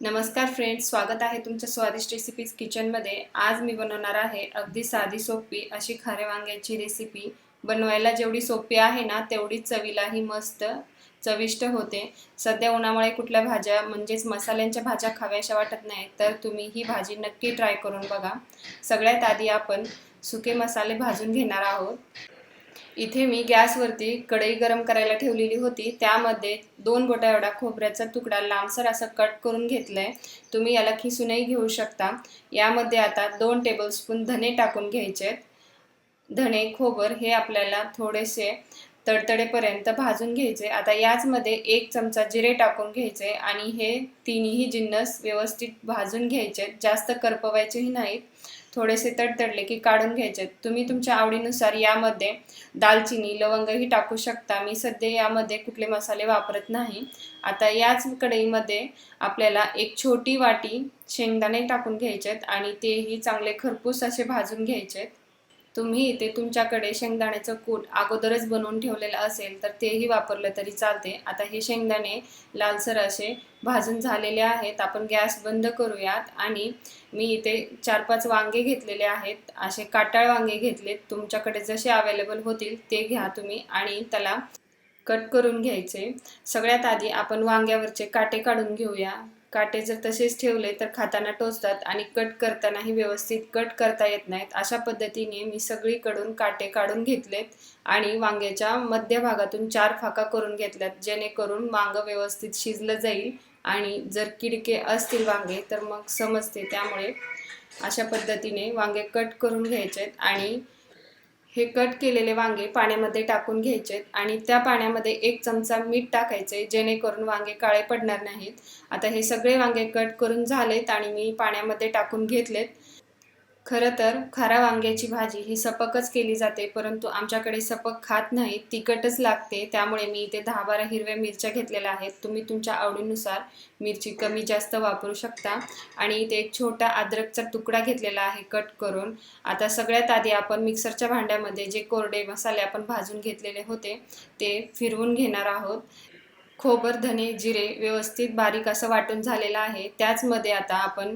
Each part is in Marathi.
नमस्कार फ्रेंड्स स्वागत आहे तुमच्या स्वादिष्ट रेसिपीज किचनमध्ये आज मी बनवणार आहे अगदी साधी सोपी अशी खारे वांग्याची रेसिपी बनवायला जेवढी सोपी आहे ना तेवढी चवीलाही मस्त चविष्ट होते. सध्या उन्हामुळे कुठल्या भाज्या म्हणजेच मसाल्यांच्या भाज्या खाव्याशा वाटत नाही तर तुम्ही ही भाजी नक्की ट्राय करून बघा. सगळ्यात आधी आपण सुके मसाले भाजून घेणार आहोत. इथे मी गॅसवरती कढई गरम करायला ठेवलेली होती. त्यामध्ये दोन बोटा एवढा खोबऱ्याचा तुकडा लांबसर असं कट करून घेतलाय. तुम्ही याला खिसूनही घेऊ शकता. यामध्ये आता दोन टेबलस्पून धने टाकून घ्यायचे. धणे खोबर हे आपल्याला थोडेसे तडतडेपर्यंत भाजून घ्यायचे. आता याचमध्ये एक चमचा जिरे टाकून घ्यायचे आणि हे तिन्ही जिन्नस व्यवस्थित भाजून घ्यायचे. जास्त करपवायचेही नाहीत. थोडेसे तडतडले की काढून घ्यायचे. तुम्ही तुमच्या आवडीनुसार यामध्ये दालचिनी लवंगही टाकू शकता. मी सध्या यामध्ये कुठले मसाले वापरत नाही. आता याच कढईमध्ये आपल्याला एक छोटी वाटी शेंगदाणे टाकून घ्यायचेत आणि तेही चांगले खरपूस असे भाजून घ्यायचेत. तुम्ही इथे तुमच्याकडे शेंगदाण्याचं कूट अगोदरच बनवून ठेवलेलं असेल तर तेही वापरलं तरी चालते. आता हे शेंगदाणे लालसर असे भाजून झालेले आहेत. आपण गॅस बंद करूयात आणि मी इथे चार पाच वांगे घेतलेले आहेत. असे काटाळ वांगे घेतलेत. तुमच्याकडे जसे अवेलेबल होतील ते घ्या तुम्ही आणि त्याला कट करून घ्यायचे. सगळ्यात आधी आपण वांग्यावरचे काटे काढून घेऊया. काटे जर तसेच ठेवले तर खाताना टोचतात आणि कट करतानाही व्यवस्थित कट करता येत नाहीत. अशा पद्धतीने मी सगळीकडून काटे काढून घेतलेत आणि वांग्याच्या मध्यभागातून चार फाका करून घेतल्यात जेणेकरून वांग व्यवस्थित शिजलं जाईल आणि जर किडके असतील वांगे तर मग समजते. त्यामुळे अशा पद्धतीने वांगे कट करून घ्यायचे आहेत आणि हे कट केलेले वांगे पाण्यामध्ये टाकून घ्यायचे आणि त्या पाण्यामध्ये एक चमचा मीठ टाकायचे जेणेकरून वांगे काळे पडणार नाहीत. आता हे सगळे वांगे कट करून झालेत आणि मी पाण्यामध्ये टाकून घेतलेत. खरं तर खारा वांग्याची भाजी ही सपकच केली जाते परंतु आमच्याकडे सपक खात नाही तिखटच लागते त्यामुळे मी इथे दहा बारा हिरव्या मिरच्या घेतलेल्या आहेत. तुम्ही तुमच्या आवडीनुसार मिरची कमी जास्त वापरू शकता. आणि इथे एक छोटा अद्रकचा तुकडा घेतलेला आहे कट करून. आता सगळ्यात आधी आपण मिक्सरच्या भांड्यामध्ये जे कोरडे मसाले आपण भाजून घेतलेले होते ते फिरवून घेणार आहोत. खोबर धने जिरे व्यवस्थित बारीक असं वाटून झालेलं आहे. त्याचमध्ये आता आपण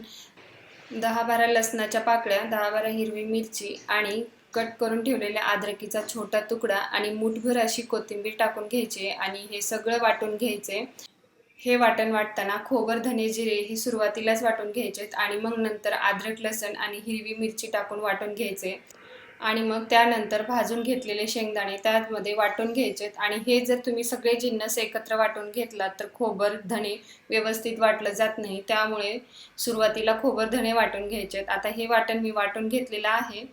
दहा बारा लसणाच्या पाकळ्या दहा बारा हिरवी मिरची आणि कट करून ठेवलेल्या अद्रकीचा छोटा तुकडा आणि मुठभर अशी कोथिंबीर टाकून घ्यायची आणि हे सगळं वाटून घ्यायचे. हे वाटण वाटताना खोबर धने जिरे ही सुरुवातीलाच वाटून घ्यायचेत आणि मग नंतर अद्रक लसण आणि हिरवी मिरची टाकून वाटून घ्यायचे. आणि मग त्यानंतर भाजून घेतलेले शेंगदाणे त्यामध्ये वाटून घ्यायचेत आणि हे जर तुम्ही सगळे जिन्नस एकत्र वाटून घेतलात तर खोबर धणे व्यवस्थित वाटलं जात नाही. त्यामुळे सुरुवातीला खोबर धणे वाटून घ्यायचेत आता हे वाटण मी वाटून घेतलेलं आहे.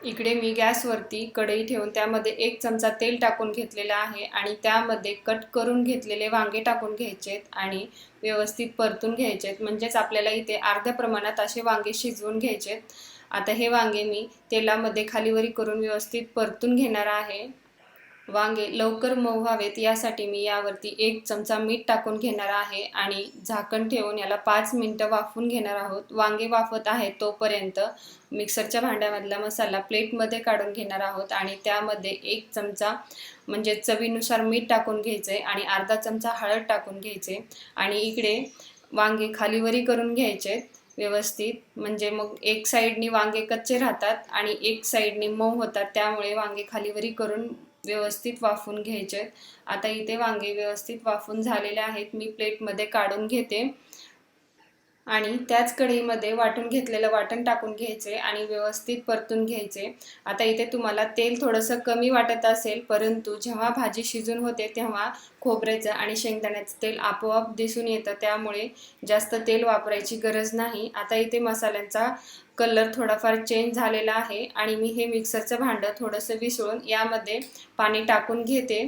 इकडे मी गॅसवरती कढई ठेवून त्यामध्ये एक चमचा तेल टाकून घेतलेलं आहे आणि त्यामध्ये कट करून घेतलेले वांगे टाकून घ्यायचेत आणि व्यवस्थित परतून घ्यायचेत. म्हणजेच आपल्याला इथे अर्ध्या प्रमाणात असे वांगे शिजवून घ्यायचेत. आता हे वांगे मी तेलामध्ये खालीवरी करून व्यवस्थित परतून घेणार आहे. वांगे लवकर मऊ व्हावेत यासाठी मी यावरती एक चमचा मीठ टाकून घेणार आहे आणि झाकण ठेवून याला पाच मिनटं वाफवून घेणार आहोत. वांगे वाफत आहे तोपर्यंत मिक्सरच्या भांड्यामधला मसाला प्लेटमध्ये काढून घेणार आहोत आणि त्यामध्ये एक चमचा म्हणजे चवीनुसार मीठ टाकून घ्यायचे आणि अर्धा चमचा हळद टाकून घ्यायचे आणि इकडे वांगे खालीवरी करून घ्यायचे व्यवस्थित. म्हणजे मग एक साईडनी वांगे कच्चे राहतात आणि एक साईडनी मऊ होतात. त्यामुळे वांगे खालीवरी करून व्यवस्थित वाफून घ्यायचे आहेत. आता इथे वांगे व्यवस्थित वाफून झालेले आहेत. मी प्लेटमध्ये काढून घेते. आणि त्याच कढईमध्ये वाटून घेतलेलं वाटण टाकून घ्यायचे आणि व्यवस्थित परतून घ्यायचे. आता इथे तुम्हाला तेल थोडंसं कमी वाटत असेल परंतु जेव्हा भाजी शिजून होते तेव्हा खोबऱ्याचं आणि शेंगदाण्याचं तेल आपोआप दिसून येतं त्यामुळे जास्त तेल वापरायची गरज नाही. आता इथे मसाल्यांचा कलर थोडाफार चेंज झालेला आहे आणि मी हे मिक्सरचं भांडं थोडंसं विसळून यामध्ये पाणी टाकून घेते.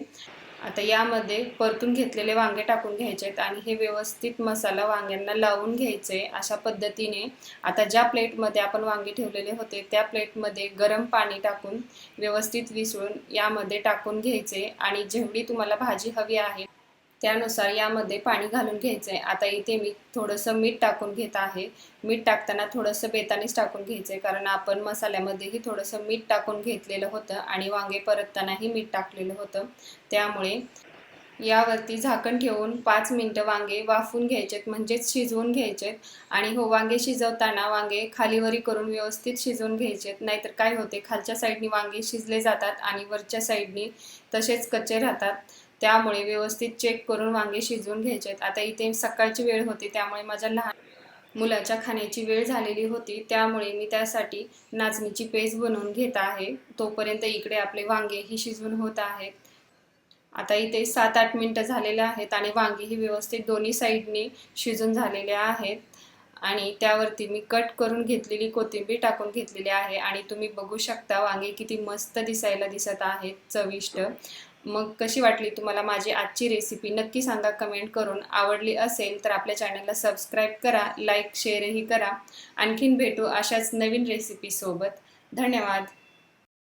आता यामध्ये परतून घेतलेले वांगे टाकून घ्यायचे आहेत आणि हे व्यवस्थित मसाला वांग्यांना लावून घ्यायचे अशा पद्धतीने. आता ज्या प्लेटमध्ये आपण वांगे ठेवलेले होते त्या प्लेटमध्ये गरम पाणी टाकून व्यवस्थित विसळून यामध्ये टाकून घ्यायचे आणि जेवढी तुम्हाला भाजी हवी आहे त्यानुसार यामध्ये पाणी घालून घ्यायचं आहे आता इथे मी थोडंसं मीठ टाकून घेत आहे. मीठ टाकताना थोडंसं बेतानीच टाकून घ्यायचं आहे कारण आपण मसाल्यामध्येही थोडंसं मीठ टाकून घेतलेलं होतं आणि वांगे परततानाही मीठ टाकलेलं होतं. त्यामुळे यावरती झाकण ठेवून पाच मिनटं वांगे वाफून घ्यायचेत म्हणजेच शिजवून घ्यायचेत. आणि हो वांगे शिजवताना वांगे खालीवरी करून व्यवस्थित शिजवून घ्यायचेत. नाहीतर काय होते खालच्या साईडनी वांगे शिजले जातात आणि वरच्या साईडनी तसेच कच्चे राहतात. त्यामुळे व्यवस्थित चेक करून वांगे शिजवून घ्यायचेत आता इथे सकाळची वेळ होती त्यामुळे माझ्या लहान मुलाच्या खाण्याची वेळ झालेली होती. त्यामुळे मी त्यासाठी नाचणीची पेस्ट बनवून घेत आहे. तोपर्यंत इकडे आपले वांगे ही शिजवून होत आहेत. आता इथे सात आठ मिनटं झालेले आहेत आणि वांगी ही व्यवस्थित दोन्ही साईडनी शिजून झालेले आहेत. आणि त्यावरती मी कट करून घेतलेली कोथिंबीर टाकून घेतलेली आहे. आणि तुम्ही बघू शकता वांगे किती मस्त दिसायला दिसत आहेत. चविष्ट. मग कशी वाटली तुम्हाला माझी आजची रेसिपी नक्की सांगा कमेंट करून. आवडली असेल तर आपल्या चॅनलला सबस्क्राईब करा लाईक शेअरही करा. आणखीन भेटू अशाच नवीन रेसिपीसोबत धन्यवाद.